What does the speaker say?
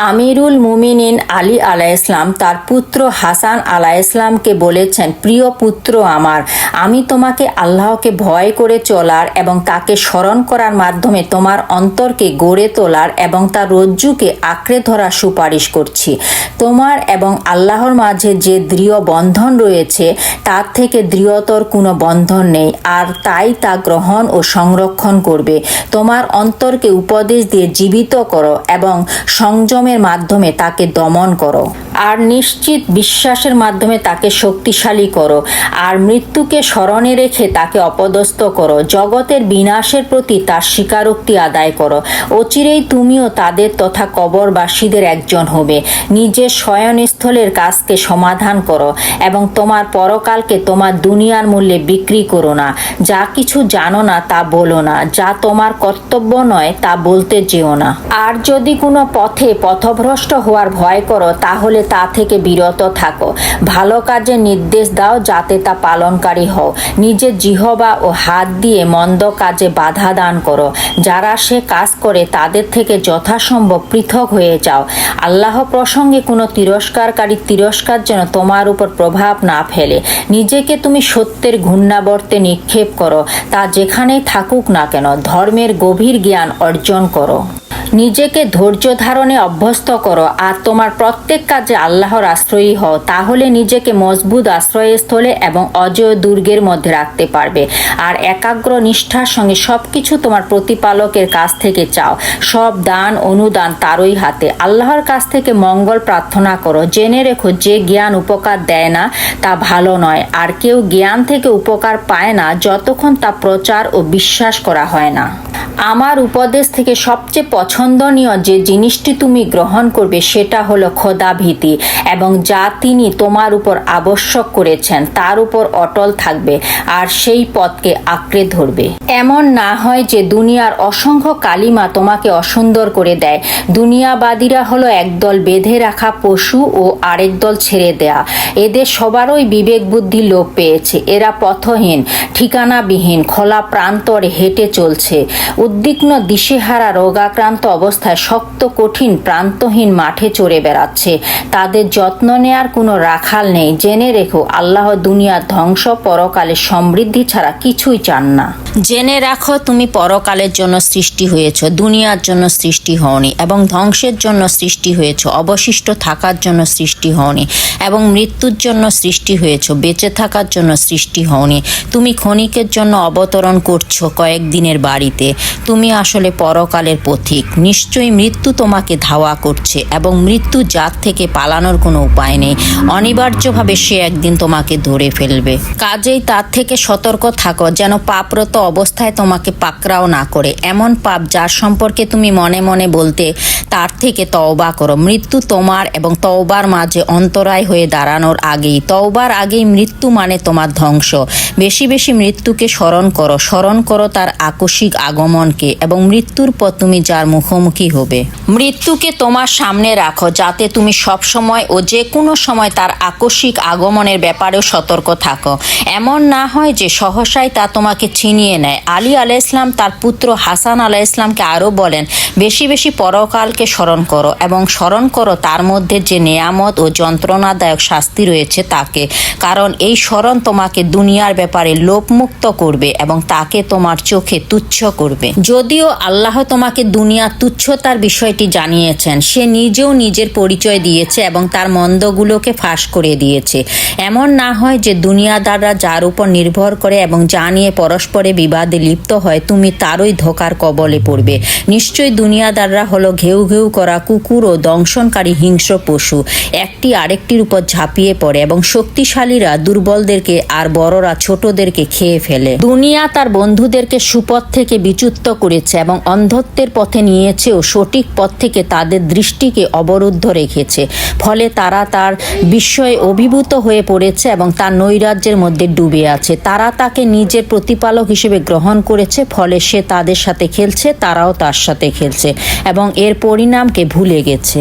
আমিরুল মুমিনিন আলী আলাইসলাম তার পুত্র হাসান আলাইসলামকে বলেছেন, প্রিয় পুত্র আমার, আমি তোমাকে আল্লাহকে ভয় করে চলার এবং তাকে স্মরণ করার মাধ্যমে তোমার অন্তরকে গড়ে তোলার এবং তার রজ্জুকে আঁকড়ে ধরার সুপারিশ করছি। তোমার এবং আল্লাহর মাঝে যে দৃঢ় বন্ধন রয়েছে, তার থেকে দৃঢ়তর কোনো বন্ধন নেই, আর তাই তা গ্রহণ ও সংরক্ষণ করবে। তোমার অন্তরকে উপদেশ দিয়ে জীবিত করো এবং সংযমের মাধ্যমে তাকে দমন করো। আর নিশ্চিত বিশ্বাসের মাধ্যমে তাকে শক্তিশালী করো। আর মৃত্যুকে স্মরণে রেখে তাকে অপদস্থ করো। জগতের বিনাশের প্রতি তার স্বীকারোক্তি আদায় করো। অচিরেই তুমিও তাদের তথা কবরবাসীদের একজন হবে। নিজের শয়নস্থলের কাজকে সমাধান করো এবং তোমার পরকালকে তোমার দুনিয়ার মূল্যে বিক্রি করো না। যা কিছু জানো না তা বলো না। যা তোমার কর্তব্য নয় তা বলতে যেও না। আর যদি কোনো পথে পথভ্রষ্ট হওয়ার ভয় করো, তাহলে তা থেকে বিরত থাকো। ভালো কাজে নির্দেশ দাও যাতে তা পালনকারী হও। নিজের জিহবা ও হাত দিয়ে মন্দ কাজে বাধা দান করো। যারা সে কাজ করে তাদের থেকে যথাসম্ভব পৃথক হয়ে যাও। আল্লাহ প্রসঙ্গে কোনো তিরস্কারকারী তিরস্কার যেন তোমার উপর প্রভাব না ফেলে। নিজেকে তুমি সত্যের ঘূর্ণাবর্তে নিক্ষেপ করো। তা যেখানেই থাকুক না কেন ধর্মের গভীর জ্ঞান অর্জন করো। নিজেকে ধৈর্য ধারণে অভ্যস্ত করো আর তোমার প্রত্যেক কাজে আল্লাহর আশ্রয়ী হও। তাহলে নিজেকে মজবুত আশ্রয়স্থলে এবং অজয় দুর্গের মধ্যে রাখতে পারবে। আর একাগ্র নিষ্ঠার সঙ্গে সব কিছু তোমার প্রতিপালকের কাছ থেকে চাও। সব দান, অনুদান তারই হাতে। আল্লাহর কাছ থেকে মঙ্গল প্রার্থনা করো। জেনে রেখো, যে জ্ঞান উপকার দেয় না, তা ভালো নয়। আর কেউ জ্ঞান থেকে উপকার পায় না, যতক্ষণ তা প্রচার ও বিশ্বাস করা হয় না। আমার উপদেশ থেকে সবচেয়ে পছন্দনীয় যে জিনিসটি তুমি গ্রহণ করবে সেটা হলো খোদাভীতি এবং যা তিনি তোমার উপর আবশ্যক করেছেন, তার উপর অটল থাকবে আর সেই পথকে আঁকড়ে ধরবে। এমন না হয় যে দুনিয়ার অসংখ্য কালিমা তোমাকে অসুন্দর করে দেয়। দুনিয়াবাদীরা হলো একদল বেঁধে রাখা পশু ও আরেক দল ছেড়ে দেয়া। এদের সবারই বিবেক বুদ্ধি লোপ পেয়েছে। এরা পথহীন, ঠিকানাবিহীন, খোলা প্রান্তরে হেঁটে চলছে। উদ্বিগ্ন দিশেহারা রোগাক্রান্ত অবস্থায় শক্ত, কঠিন, প্রান্তহীন মাঠে চড়ে বেড়াচ্ছে। তাদের যত্ন নেয়ার কোনো রাখাল নেই। জেনে রেখো, আল্লাহ দুনিয়ার ধ্বংস, পরকালে সমৃদ্ধি ছাড়া কিছুই চান না। জেনে রাখো, তুমি পরকালের জন্য সৃষ্টি হয়েছ, দুনিয়ার জন্য সৃষ্টি হওনি এবং ধ্বংসের জন্য সৃষ্টি হয়েছ, অবশিষ্ট থাকার জন্য সৃষ্টি হওনি এবং মৃত্যুর জন্য সৃষ্টি হয়েছ, বেঁচে থাকার জন্য সৃষ্টি হওনি। তুমি ক্ষণিকের জন্য অবতরণ করছ কয়েকদিনের বাড়িতে। তুমি আসলে পরকালের পথিক। নিশ্চয়ই মৃত্যু তোমাকে ধাওয়া করছে এবং মৃত্যু জাত থেকে পালানোর কোনো উপায় নেই। অনিবার্যভাবে সে একদিন তোমাকে ধরে ফেলবে। কাজেই তার থেকে সতর্ক থাকো যেন পাপরত অবস্থায় তোমাকে পাকড়াও না করে। এমন পাপ যার সম্পর্কে তুমি মনে মনে বলতে তার থেকে তওবা করো। মৃত্যু তোমার এবং তওবার মাঝে অন্তরায় হয়ে দাঁড়ানোর আগেই। তওবার আগেই মৃত্যু মানে তোমার ধ্বংস। বেশি বেশি মৃত্যুকে স্মরণ করো। স্মরণ করো তার আকস্মিক আগমনকে এবং মৃত্যুর পর তুমি যার মুখোমুখি হবে। মৃত্যুকে তোমার সামনে রাখো যাতে তুমি সব সময় ও যে কোনো সময় তার আকস্মিক আগমনের ব্যাপারেও সতর্ক থাকো। এমন না হয় যে সহসাই তা তোমাকে ছিনিয়ে নেয়। আলী আলাহ ইসলাম তার পুত্র হাসান আলাহ ইসলামকে আরও বলেন, বেশি বেশি পরকালকে স্মরণ করো এবং স্মরণ করো তার মধ্যে যে নেয়ামত ও যন্ত্রণাদায়ক শাস্তি রয়েছে তাকে। কারণ এই স্মরণ তোমাকে দুনিয়ার ব্যাপারে লোপমুক্ত করবে এবং তাকে তোমার চোখে তুচ্ছ করবে। যদিও আল্লাহ তোমাকে দুনিয়া তুচ্ছতার বিষয়টি জানিয়েছেন, সে নিজেও নিজের পরিচয় দিয়েছে এবং তার মন্দগুলোকে ফাঁস করে দিয়েছে। এমন না হয় যে দুনিয়াদাররা যার উপর নির্ভর করে এবং যা নিয়ে পরস্পরে বিবাদে লিপ্ত হয়, তুমি তারই ধোকার কবলে পড়বে। নিশ্চয়ই দুনিয়াদাররা হলো ঘেউ ঘেউ করা কুকুর ও দংশনকারী হিংস্র পশু। একটি আরেকটির উপর ঝাঁপিয়ে পড়ে এবং শক্তিশালীরা দুর্বলদেরকে আর বড়রা ছোটদেরকে খেয়ে ফেলে। দুনিয়া তার বন্ধুদেরকে সুপথ থেকে বিচ্যুত করেছে এবং অন্ধত্বের পথে নিয়েছে ও সঠিক পথ থেকে তাদের দৃষ্টিকে অবরুদ্ধ রেখেছে। ফলে তারা তার বিস্ময়ে অভিভূত হয়ে পড়েছে এবং তার নৈরাজ্যের মধ্যে ডুবে আছে। তারা তাকে নিজের প্রতিপালক হিসেবে গ্রহণ করেছে, ফলে সে তাদের সাথে খেলছে, তারাও তার সাথে খেলছে এবং এর পরিণামকে ভুলে গেছে।